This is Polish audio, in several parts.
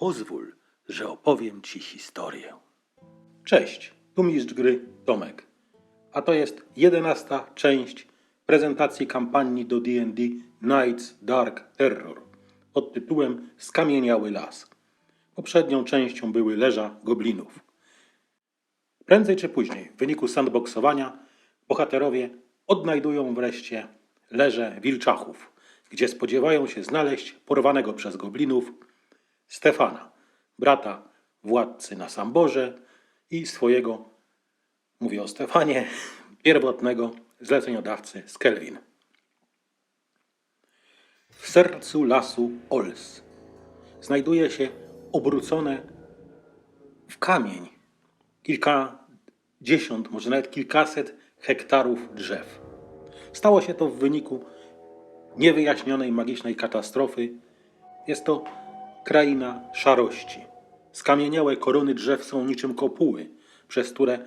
Pozwól, że opowiem Ci historię. Cześć, tu mistrz gry Tomek. A to jest jedenasta część prezentacji kampanii do D&D Nights Dark Terror pod tytułem Skamieniały las. Poprzednią częścią były leża goblinów. Prędzej czy później, w wyniku sandboxowania, bohaterowie odnajdują wreszcie leże wilczachów, gdzie spodziewają się znaleźć porwanego przez goblinów Stefana, brata władcy na Samborze i swojego, mówię o Stefanie, pierwotnego zleceniodawcy z Kelvin. W sercu lasu Ols znajduje się obrócone w kamień kilkadziesiąt, może nawet kilkaset hektarów drzew. Stało się to w wyniku niewyjaśnionej magicznej katastrofy. Jest to kraina szarości. Skamieniałe korony drzew są niczym kopuły, przez które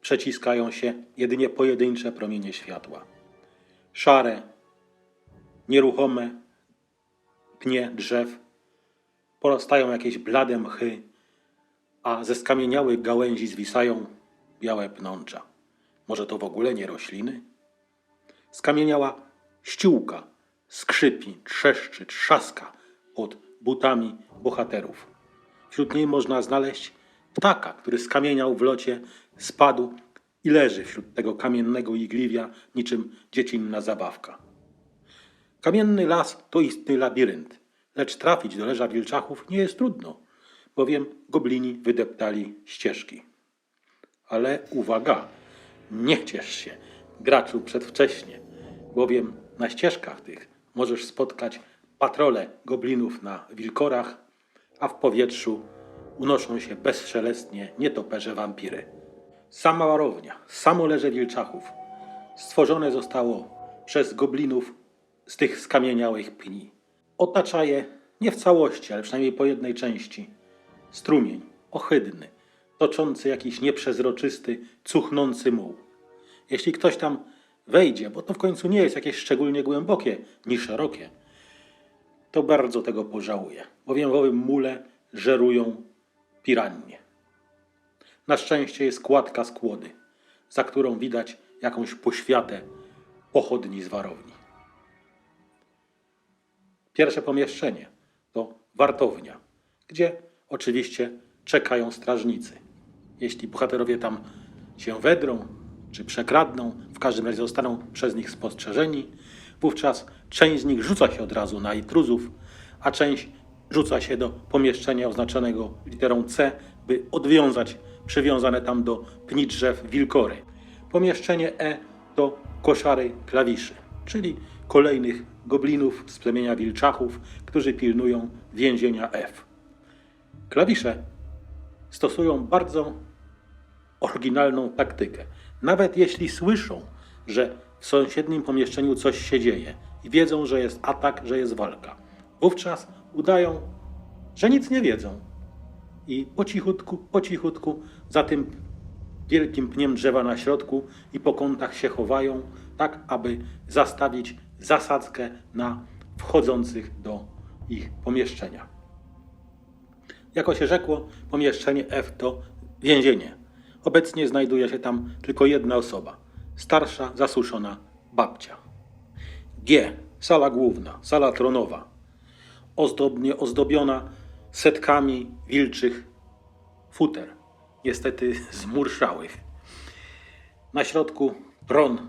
przeciskają się jedynie pojedyncze promienie światła. Szare, nieruchome pnie drzew porastają jakieś blade mchy, a ze skamieniałych gałęzi zwisają białe pnącza. Może to w ogóle nie rośliny? Skamieniała ściółka, skrzypi, trzeszczy, trzaska pod butami bohaterów. Wśród niej można znaleźć ptaka, który skamieniał w locie, spadł i leży wśród tego kamiennego igliwia niczym dziecinna zabawka. Kamienny las to istny labirynt, lecz trafić do leża wilczachów nie jest trudno, bowiem goblini wydeptali ścieżki. Ale uwaga, nie ciesz się, graczu przedwcześnie, bowiem na ścieżkach tych możesz spotkać patrole goblinów na wilkorach, a w powietrzu unoszą się bezszelestnie nietoperze wampiry. Sama warownia, samo leże wilczachów stworzone zostało przez goblinów z tych skamieniałych pni. Otacza je nie w całości, ale przynajmniej po jednej części strumień, ohydny, toczący jakiś nieprzezroczysty, cuchnący muł. Jeśli ktoś tam wejdzie, bo to w końcu nie jest jakieś szczególnie głębokie ni szerokie, to bardzo tego pożałuje, bowiem w owym mule żerują pirannie. Na szczęście jest kładka z kłody, za którą widać jakąś poświatę pochodni z warowni. Pierwsze pomieszczenie to wartownia, gdzie oczywiście czekają strażnicy. Jeśli bohaterowie tam się wedrą czy przekradną, w każdym razie zostaną przez nich spostrzeżeni, wówczas część z nich rzuca się od razu na intruzów, a część rzuca się do pomieszczenia oznaczonego literą C, by odwiązać przywiązane tam do pni drzew wilkory. Pomieszczenie E to koszary klawiszy, czyli kolejnych goblinów z plemienia wilczachów, którzy pilnują więzienia F. Klawisze stosują bardzo oryginalną taktykę. Nawet jeśli słyszą, że w sąsiednim pomieszczeniu coś się dzieje i wiedzą, że jest atak, że jest walka, wówczas udają, że nic nie wiedzą i po cichutku, po cichutku za tym wielkim pniem drzewa na środku i po kątach się chowają, tak aby zastawić zasadzkę na wchodzących do ich pomieszczenia. Jako się rzekło, pomieszczenie F to więzienie. Obecnie znajduje się tam tylko jedna osoba starsza, zasuszona babcia. G. Sala główna, sala tronowa. Ozdobnie ozdobiona setkami wilczych futer, niestety zmurszałych. Na środku tron,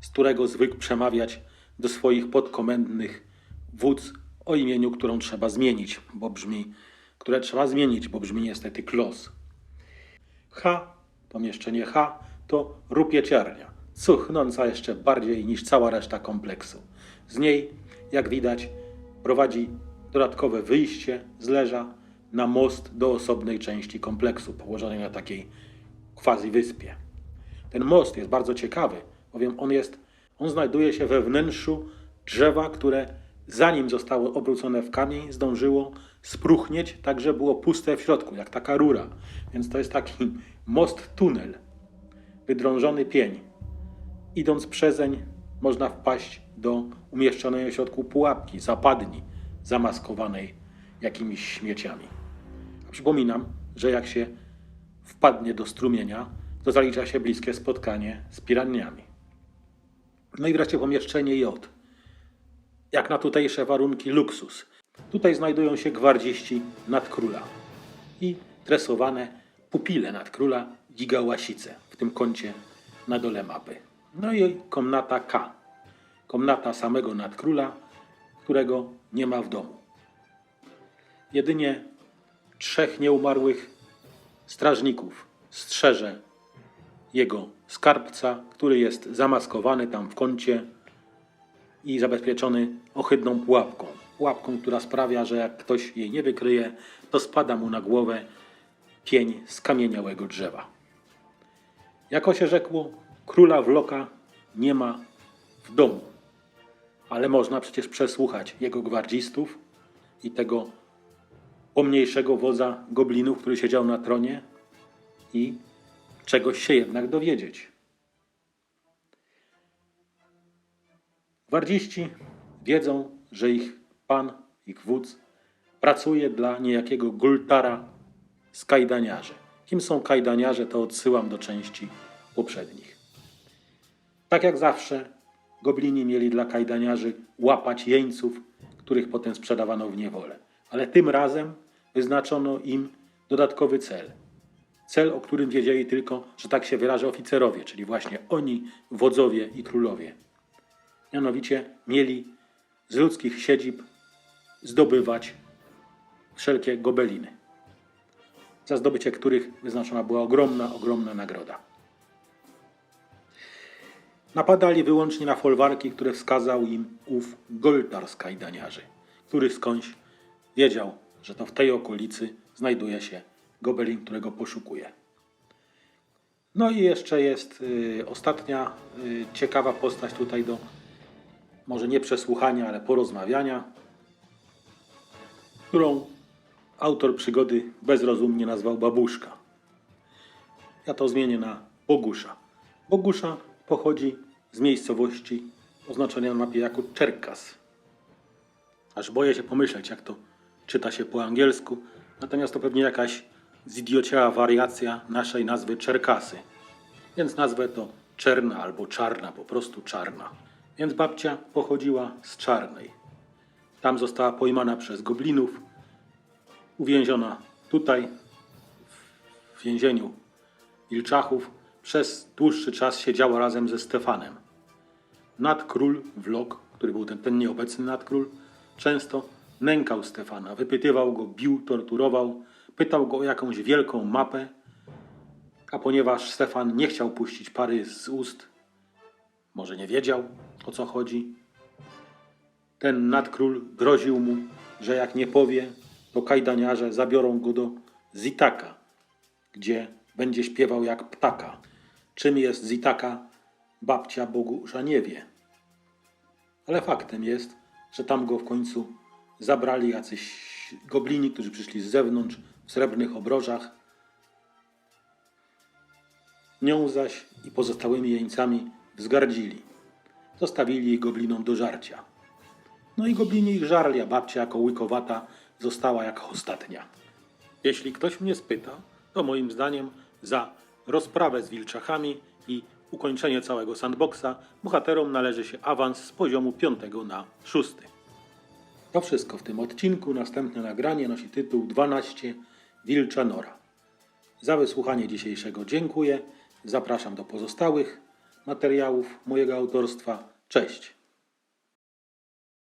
z którego zwykł przemawiać do swoich podkomendnych wódz o imieniu, którą trzeba zmienić, bo brzmi, które trzeba zmienić, bo brzmi niestety klos. H, pomieszczenie H, to rupieciarnia, cuchnąca jeszcze bardziej niż cała reszta kompleksu. Z niej, jak widać, prowadzi dodatkowe wyjście z leża na most do osobnej części kompleksu, położonej na takiej quasi wyspie. Ten most jest bardzo ciekawy, bowiem on jest, on znajduje się we wnętrzu drzewa, które zanim zostało obrócone w kamień, zdążyło spruchnieć, tak że było puste w środku, jak taka rura. Więc to jest taki most tunel, wydrążony pień. Idąc przezeń, można wpaść do umieszczonej w środku pułapki, zapadni, zamaskowanej jakimiś śmieciami. Przypominam, że jak się wpadnie do strumienia, to zalicza się bliskie spotkanie z piraniami. No i wreszcie pomieszczenie J. Jak na tutejsze warunki luksus. Tutaj znajdują się gwardziści nadkróla i tresowane pupile nadkróla gigałasice tym kącie na dole mapy. No i komnata K. Komnata samego nadkróla, którego nie ma w domu. Jedynie trzech nieumarłych strażników strzeże jego skarbca, który jest zamaskowany tam w kącie i zabezpieczony ohydną pułapką. Pułapką, która sprawia, że jak ktoś jej nie wykryje, to spada mu na głowę pień skamieniałego drzewa. Jako się rzekło, króla Wloka nie ma w domu, ale można przecież przesłuchać jego gwardzistów i tego pomniejszego wodza goblinów, który siedział na tronie i czegoś się jednak dowiedzieć. Gwardziści wiedzą, że ich pan, ich wódz pracuje dla niejakiego Gultara z kajdaniarzy. Kim są kajdaniarze, to odsyłam do części poprzednich. Tak jak zawsze, goblini mieli dla kajdaniarzy łapać jeńców, których potem sprzedawano w niewolę. Ale tym razem wyznaczono im dodatkowy cel. Cel, o którym wiedzieli tylko, że tak się wyrażę, oficerowie, czyli właśnie oni, wodzowie i królowie. Mianowicie mieli z ludzkich siedzib zdobywać wszelkie gobeliny, za zdobycie których wyznaczona była ogromna, ogromna nagroda. Napadali wyłącznie na folwarki, które wskazał im ów Goltar z który skądś wiedział, że to w tej okolicy znajduje się gobelin, którego poszukuje. No i jeszcze jest y, ostatnia y, ciekawa postać tutaj do może nie przesłuchania, ale porozmawiania, którą autor przygody bezrozumnie nazwał babuszka. Ja to zmienię na Bogusza. Bogusza pochodzi z miejscowości oznaczonej na mapie jako Czerkas. Aż boję się pomyśleć, jak to czyta się po angielsku, natomiast to pewnie jakaś zidiociała wariacja naszej nazwy Czerkasy. Więc nazwę to Czerna albo Czarna, po prostu Czarna. Więc babcia pochodziła z Czarnej. Tam została pojmana przez goblinów, uwięziona tutaj, w więzieniu Wilczachów. Przez dłuższy czas siedziała razem ze Stefanem. Nadkról Wlok, który był ten, ten nieobecny nadkról, często nękał Stefana, wypytywał go, bił, torturował, pytał go o jakąś wielką mapę, a ponieważ Stefan nie chciał puścić pary z ust, może nie wiedział o co chodzi, ten nadkról groził mu, że jak nie powie, to kajdaniarze zabiorą go do Zitaka, gdzie będzie śpiewał jak ptaka. Czym jest Zitaka, babcia Bogusza nie wie. Ale faktem jest, że tam go w końcu zabrali jacyś goblini, którzy przyszli z zewnątrz w srebrnych obrożach. Nią zaś i pozostałymi jeńcami wzgardzili. Zostawili jej goblinom do żarcia. No i goblini ich żarli, a babcia jako łykowata została jako ostatnia. Jeśli ktoś mnie spyta, to moim zdaniem za rozprawę z wilczachami i ukończenie całego sandboxa bohaterom należy się awans z poziomu 5 na 6. To wszystko w tym odcinku. Następne nagranie nosi tytuł 12 Wilcza Nora. Za wysłuchanie dzisiejszego dziękuję. Zapraszam do pozostałych materiałów mojego autorstwa. Cześć!